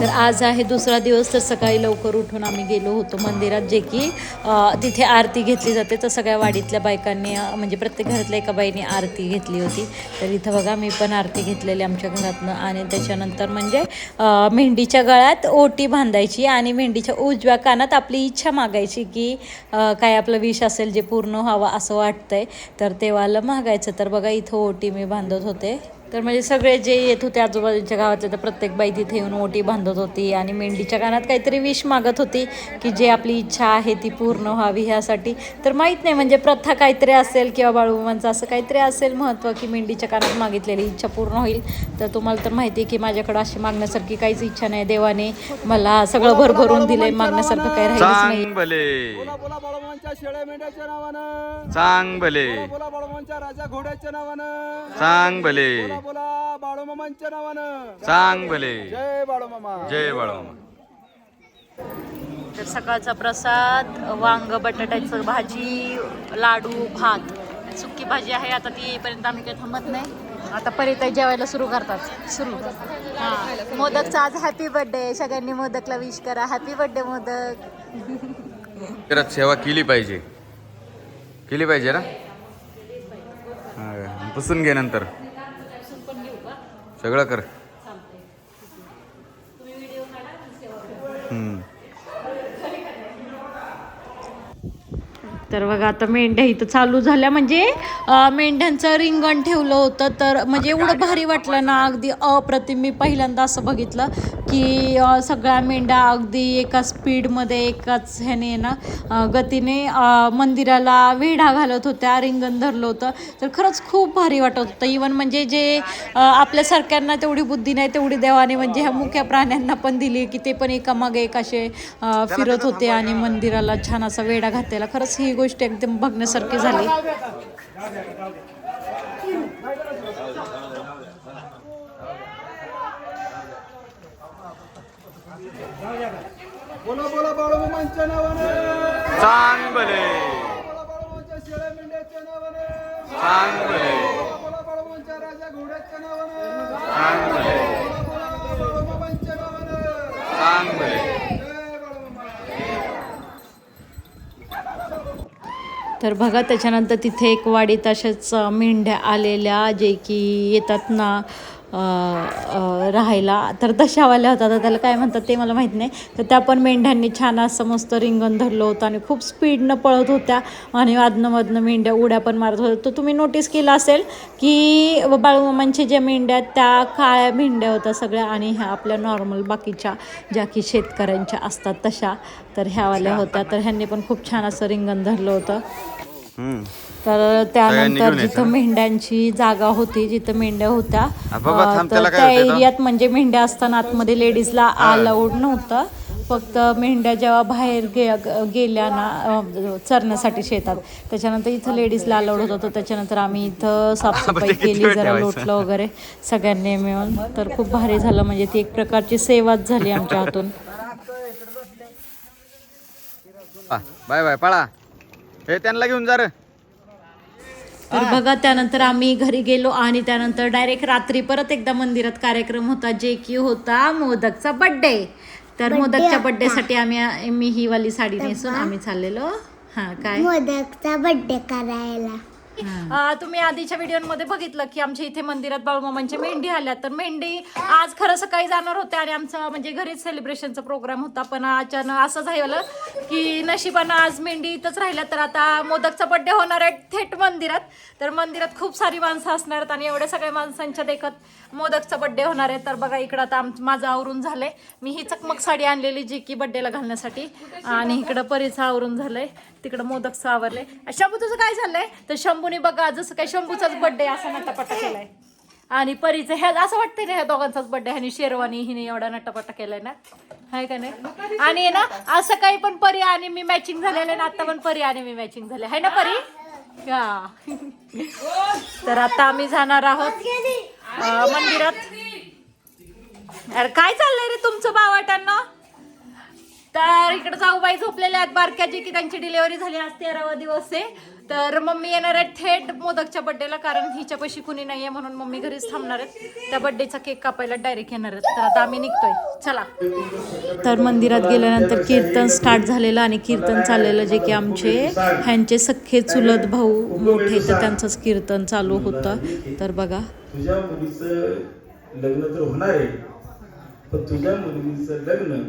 तर आज आहे दुसरा दिवस तर सकाळी लवकर उठून आम्ही गेलो होतो मंदिरात जे की तिथे आरती घेतली जाते. तर सगळ्या वाडीतल्या बायकांनी म्हणजे प्रत्येक घरातल्या एका बाईने आरती घेतली होती. तर इथं बघा मी पण आरती घेतलेली आमच्या घरातनं. आणि त्याच्यानंतर म्हणजे मेंढीच्या गळ्यात ओटी बांधायची आणि मेंढीच्या उजव्या कानात आपली इच्छा मागायची की काय आपलं विष असेल जे पूर्ण व्हावं असं वाटतंय. तर तेव्हाला मागायचं. तर बघा इथं ओटी मी बांधत होते. तर म्हणजे सगळे जे येत होते आजूबाजूच्या गावातले तर प्रत्येक बाई तिथे येऊन ओटी बांधत होती आणि मेंढीच्या कानात काहीतरी विष मागत होती की जे आपली इच्छा आहे ती पूर्ण व्हावी ह्यासाठी. तर माहीत नाही म्हणजे प्रथा काहीतरी असेल किंवा बाळूमामांचं असं काहीतरी असेल महत्त्व की मेंढीच्या कानात मागितलेली इच्छा पूर्ण होईल. तर तुम्हाला तर माहिती आहे की माझ्याकडं अशी मागण्यासारखी काहीच इच्छा नाही. देवाने मला सगळं भरभरून दिलंय मागण्यासारखं काही राहिलंच नाही. चांग भले बोला बोला बाळूमांच्या शेळ्या मेंढ्याच्या नावानं. चांग भले बोला बोला बाळूमांच्या राजा घोड्याच्या नावानं. चांग भले बोला बोला बाळूमामांच्या नावानं. चांग भले. जय बाळूमामा. जय बाळूमामा. तर सकाळचा प्रसाद वांग बटाट्याचं भाजी लाडू भात. सुकी भाजी आहे आता ती येईपर्यंत आम्ही काही थांबत नाही. आता परिताई जेवायला सुरू करतात. सुरू. हां. मोदकचा आज हॅपी बर्थडे सगळ्यांनी मोदकला विश करा. Happy birthday Modak. मंदिरात सेवा केली पाहिजे. केली पाहिजे ना? हा, पुसून घे नंतर. सगळं कर. तर बघा आता मेंढ्या इथं चालू झाल्या. म्हणजे मेंढ्यांचं रिंगण ठेवलं होतं तर म्हणजे एवढं भारी वाटलं ना अगदी अप्रतिम. मी पहिल्यांदा असं बघितलं की सगळ्या मेंढ्या अगदी एका स्पीडमध्ये एकाच ह्याने ना गतीने मंदिराला वेढा घालत होत्या रिंगण धरलं होतं. तर खरंच खूप भारी वाटत होतं. इवन म्हणजे जे आपल्यासारख्यांना तेवढी बुद्धी नाही तेवढी देवाने म्हणजे ह्या मुख्या प्राण्यांना पण दिली की ते पण एकामागे एक असे फिरत होते आणि मंदिराला छान असा वेढा घातलेला. खरंच ही गोष्ट एकदम बघण्यासारखी झाली. बोला बोला बाळूमामांच्या नावानं. चांग भले बोला बाळूमांच्या शेळ्या मेंढ्याच्या नावानं. चांग तर बघा त्याच्यानंतर तिथे एक वाडीत अशाच मेंढ्या आलेल्या जे की येतात ना राहायला. तर दशावाल्या होता तर त्याला काय म्हणतात ते मला माहीत नाही. तर त्या पण मेंढ्यांनी छान असं मस्त रिंगण धरलं होतं आणि खूप स्पीडनं पळत होत्या. आणि अधनं मेंढ्या उड्या पण मारत होत्या. तर तुम्ही नोटीस केलं असेल की बाळूमामांच्या ज्या मेंढ्या त्या काळ्या मेंढ्या होत्या सगळ्या आणि ह्या आपल्या नॉर्मल बाकीच्या ज्या की शेतकऱ्यांच्या असतात तशा. तर ह्यावाल्या होत्या. तर ह्यांनी पण खूप छान असं रिंगण धरलं होतं. तर त्यानंतर जिथं? मेंढ्यांची जागा होती जिथं मेंढ्या होत्या तर त्या? एरियात म्हणजे मेंढ्या असताना आतमध्ये लेडीजला अलाउड नव्हतं. फक्त मेंढ्या जेव्हा बाहेर गे गेल्या ना चरण्यासाठी शेतात. त्याच्यानंतर इथं लेडीजला अलाउड होतं तर त्याच्यानंतर आम्ही इथं साफसफाई किती केली जरा? लोटलं वगैरे सगळ्यांनी मिळून. तर खूप भारी झालं म्हणजे ती एक प्रकारची सेवाच झाली आमच्या हातून. बाय बाय पळा. हे त्यांना घेऊन जा रे. तर बघा त्यानंतर आम्ही घरी गेलो आणि त्यानंतर डायरेक्ट रात्री परत एकदा मंदिरात कार्यक्रम होता जे की होता मोदकचा बड्डे तर मोदकच्या बड्डेसाठी आम्ही मी ही वाली साडी नेसून आम्ही चाललेलो. हा काय? मोदकचा बड्डे करायला. तुम्ही आधीच्या व्हिडिओमध्ये बघितलं की आमच्या इथे मंदिरात बाळूमामांच्या मेंढी आल्या. तर मेंढी आज खरं सकाळी जाणार होते आणि आमचा म्हणजे घरीच सेलिब्रेशनचा प्रोग्राम होता. पण अचानक असं झालं की नशिबानं आज मेंढी इथंच राहिल्या. तर आता मोदकचा बड्डे होणार आहे थेट मंदिरात. तर मंदिरात खूप सारी माणसं असणार आहेत आणि एवढ्या सगळ्या माणसांच्या देखत मोदकचा बड्डे होणार आहे तर बघा इकडं आता माझं आवरून झालंय. मी ही चकमक साडी आणलेली जी की बड्डेला घालण्यासाठी. आणि इकडं परीचं आवरून झालंय. तिकडं मोदकचं आवरलंय. शंभू तुझं काय झालंय? तर शंभूने बघा जसं काय शंभूचाच बड्डे असा नटापटा केलाय. आणि परीचं ह्या असं वाटतंय ना ह्या दोघांचाच बड्डे ह्यानी शेरवानी हिने एवढा नटापटा केलाय ना? हाय का नाही? आणि ना असं काही पण परी आणि मी मॅचिंग झालेलं ना आता पण परी आणि मी मॅचिंग झाले. आहे ना परी? तर आता आम्ही जाणार आहोत. मंदिरात. अरे काय चाललंय रे तुमचं बावाटांना? तर इकडे जाऊबाई झोपलेल्या आहेत बारक्याची की त्यांची डिलिव्हरी झाली आज तेरावा दिवस आहे. तर मम्मी येणार आहे थेट मोदकच्या बड्डेला कारण हिच्यापाशी कुणी नाहीये म्हणून मम्मी घरीच थांबणार आहेत. त्या बड्डेचा केक कापायला डायरेक्ट येणार आहेत. तर आता आम्ही निघतोय. चला. तर मंदिरात गेल्यानंतर कीर्तन स्टार्ट झालेलं आणि कीर्तन चाललेलं जे की आमचे ह्यांचे सख्खे चुलत भाऊ मोठे तर त्यांचंच कीर्तन चालू होतं. तर बघा तुझ्या मुलीचं लग्न तर होणार आहे पण तुझ्या मुलगीचं लग्न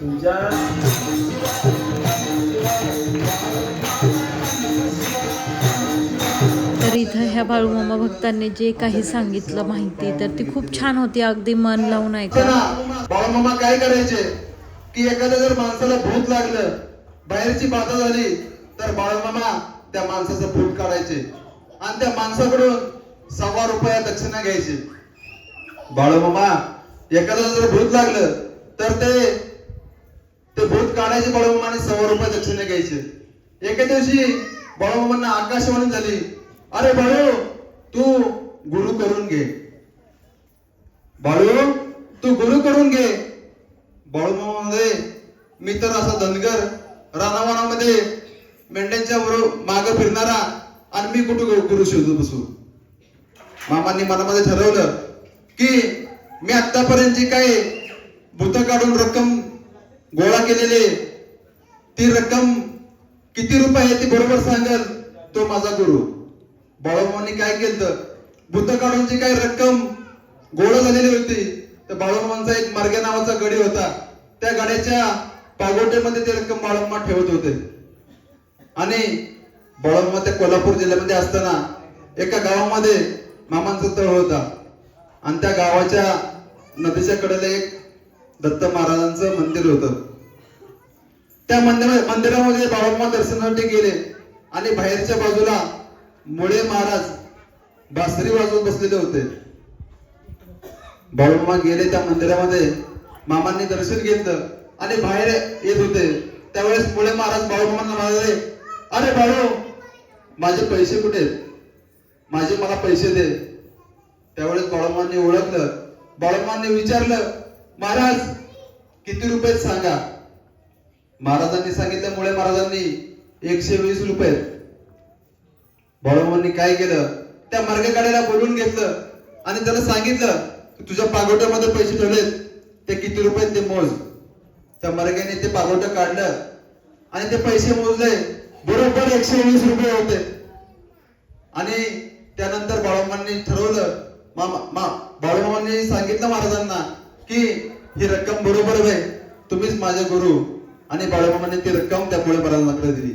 तुझ्या तर इथं ह्या बाळूमामा भक्तांनी जे काही सांगितलं माहिती तर ती खूप छान होती अगदी मन लावून ऐका बाळमामा काय करायचे? की एखाद्या जर माणसाला भूत लागलं बाहेरची बाधा झाली तर बाळमामा त्या माणसाचं भूत काढायचे. आणि त्या माणसाकडून सव्वा रुपया दक्षिणा घ्यायची. बाळमामा एखाद्याला जर भूत लागलं तर ते ते भूत काढायचे बाळमामाने सव्वा रुपये दक्षिणा घ्यायचे. एके दिवशी बाळमामांना आकाशवाणी झाली अरे बाळू तू गुरु करून घे. बाळू तू गुरु करून घे. बाळूमामामध्ये मी तर असा धनगर रानावानामध्ये मेंढ्यांच्या बरोबर माग फिरणारा आणि मी कुठं गुरु- गुरु शोधू बसू? मामांनी मनामध्ये ठरवलं की मी आतापर्यंत जी काही भूत काढून रक्कम गोळा केलेली ती रक्कम किती रुपये आहे ती बरोबर सांगल तो माझा गुरु. बाळूमामांनी काय केलं? भूत काढून जी काही रक्कम गोळा झालेली होती तर बाळूमामांचा एक मार्गे नावाचा गडी होता. त्या गड्याच्या पागोटेमध्ये ते रक्कम बाळूमामा ठेवत होते. आणि बाळूमामा ते कोल्हापूर जिल्ह्यामध्ये असताना एका गावामध्ये मामांचा तळ होता. आणि त्या गावाच्या नदीच्या कडेला एक दत्त महाराजांचं मंदिर होतं. त्या मंदिर मंदिरामध्ये बाळूमामा दर्शनासाठी गेले. आणि बाहेरच्या बाजूला मुळे महाराज बासरी वाजवत बसलेले होते. बाळूमामा गेले त्या मंदिरामध्ये. मामांनी दर्शन घेतलं. आणि बाहेर येत होते. त्यावेळेस मुळे महाराज बाळूमामांना म्हणाले अरे बाळू माझे पैसे कुठे आहेत? माझे मला पैसे दे. त्यावेळेस बाळूमामांनी ओळखलं. बाळूमामांनी विचारलं महाराज किती रुपये सांगा? महाराजांनी सांगितलं मुळे महाराजांनी एकशे वीस रुपये. आहेत. काय केलं? त्या मार्गकाड्याला बोलून घेतलं आणि त्याला सांगितलं की तुझ्या पागोट्यामध्ये पैसे ठेवलेत. ते किती रुपये ते मोज. त्या मार्गाने ते पागोटं काढलं आणि ते पैसे मोजले. बरोबर एकशे वीस रुपये होते. महाराजांनी ठरवलं मामा मा बाळूमामांनी सांगितलं महाराजांना की ही रक्कम बरोबर आहे तुम्हीच माझे गुरु आणि बाळूमामांनी ती रक्कम त्या मुळे महाराजांकडे दिली.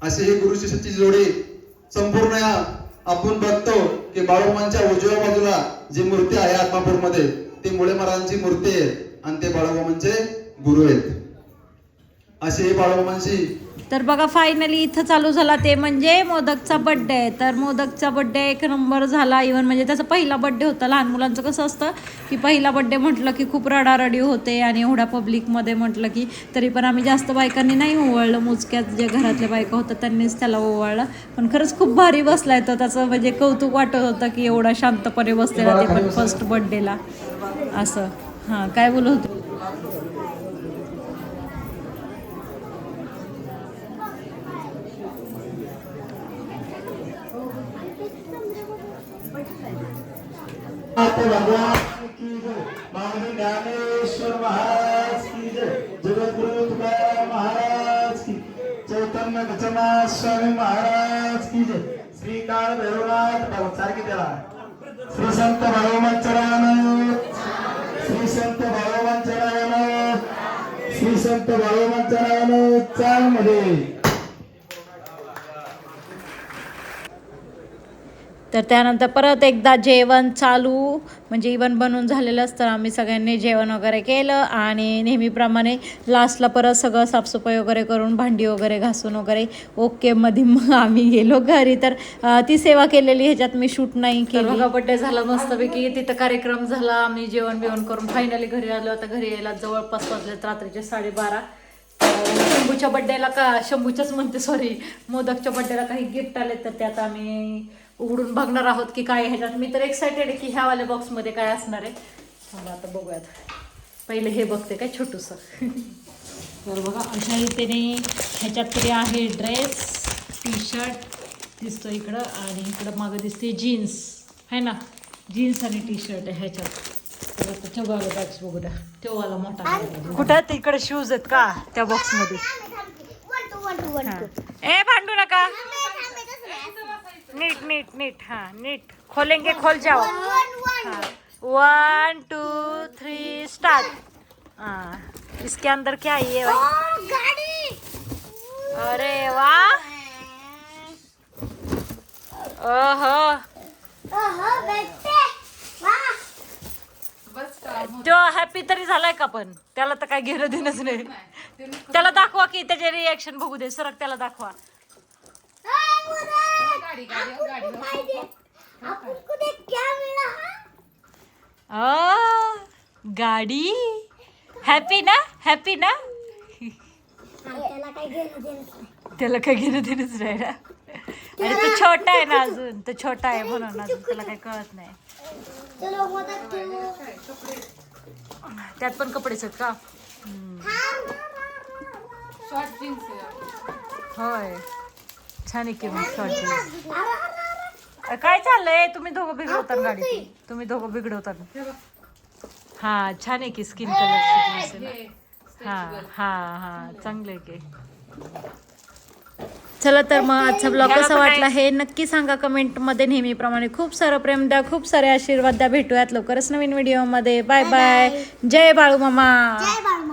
अशी ही गुरु शिष्याची जोडी संपूर्ण या आपण बघतो की बाळूमामांच्या उजव्या बाजूला जी मूर्ती आहे आत्मापूरमध्ये ती मुळे महाराजांची मूर्ती आहे आणि ते बाळूमामांचे गुरु आहेत. अशी ही बाळूमामांची तर बघा फायनली इथं चालू झाला ते म्हणजे मोदकचा बड्डे तर मोदकचा बड्डे एक नंबर झाला. इवन म्हणजे त्याचा पहिला बड्डे होता. लहान मुलांचं कसं असतं की पहिला बड्डे म्हटलं की खूप रडारडी होते आणि एवढ्या पब्लिकमध्ये म्हटलं की तरी पण आम्ही जास्त बायकांनी नाही ओवाळलं. मोजक्यात जे घरातल्या बायका होत्या त्यांनीच त्याला ओवाळलं. पण खरंच खूप भारी बसलाय तो. त्याचं म्हणजे कौतुक वाटत होतं की एवढा शांतपणे बसलेला ते पण फर्स्ट बड्डेला असं. हां काय बोलत होते? ते भगवान की जय. महाराज ज्ञानेश्वर महाराज की जय. जगद्गुरु तुकाराम महाराज की चैतन्य गचना स्वामी महाराज की जय. श्री काळ भैरवनाथ बाबा सारखी त्याला. श्री संत बाळोमांचरायण श्री संत बाळोमांचरायण श्री संत बाळोमांचरायण चाल मध्ये तर त्यानंतर परत एकदा जेवण चालू म्हणजे इवन बनवून झालेलं असतं. आम्ही सगळ्यांनी जेवण वगैरे केलं आणि नेहमीप्रमाणे लास्टला परत सगळं साफसफाई वगैरे करून भांडी वगैरे घासून वगैरे ओके मध्ये मग आम्ही गेलो घरी. तर ती सेवा केलेली ह्याच्यात मी शूट नाही केली. बड्डे झाला मस्तपैकी. तिथं कार्यक्रम झाला. आम्ही जेवण बिवण करून फायनली घरी आलो. आता घरी यायला जवळपास वाजलेत रात्रीचे साडेबारा. शंभूच्या बड्डेला का शंभूच्याच म्हणते सॉरी मोदकच्या बड्डेला काही गिफ्ट आले तर त्यात आम्ही उघडून बघणार आहोत की काय ह्याच्यात. मी तर एक्सायटेड आहे की ह्यावाल्या बॉक्समध्ये काय असणार आहे. थांबा आता बघूयात. पहिले हे बघते काय छोटूसं. तर बघा अशा रीतीने ह्याच्यात तरी आहे ड्रेस टी शर्ट दिसतो इकडं आणि इकडं मागं दिसते जीन्स आहे ना? जीन्स आणि टी शर्ट आहे ह्याच्यात. तर आता बॅग्स बघू द्या तेव्हाला मोठा कुठं? तिकडे शूज आहेत का? त्या बॉक्समध्ये ए भांडू नका. नीट हाँ नीट. खोलेंगे खोल जाओ. वन टू थ्री स्टार्ट हाँ. इसके अंदर क्या है ये भाई अरे वाह. ओहो. तो हॅपी तरी झालाय का पण? त्याला तर काय घेणं देणंच नाही त्याला दाखवा की त्याचे रिॲक्शन बघू दे. सरक त्याला दाखवा. आ, गाडी हॅपी ना? हॅपी ना? त्याला काय घेणं देणंच नाही. ना? आणि तो छोटा आहे ना अजून. तो छोटा आहे म्हणून अजून. त्याला काही कळत नाही. त्यात पण कपडेच आहेत का? होय. छान आहे की मग शॉर्ट ड्रेस काय चाललंय? तुम्ही दोघं बिघडवता गाडी तुम्ही दोघं बिघडवता हा छान आहे की स्किन कलर हा हा हा चांगलं आहे की. चला तर मग आजचा ब्लॉग कसा वाटला हे नक्की सांगा कमेंटमध्ये नेहमीप्रमाणे. खूप सारं प्रेम द्या खूप सारे आशीर्वाद द्या. भेटूयात लवकरच नवीन व्हिडिओमध्ये बाय बाय जय बाळू मामा. जय बाळू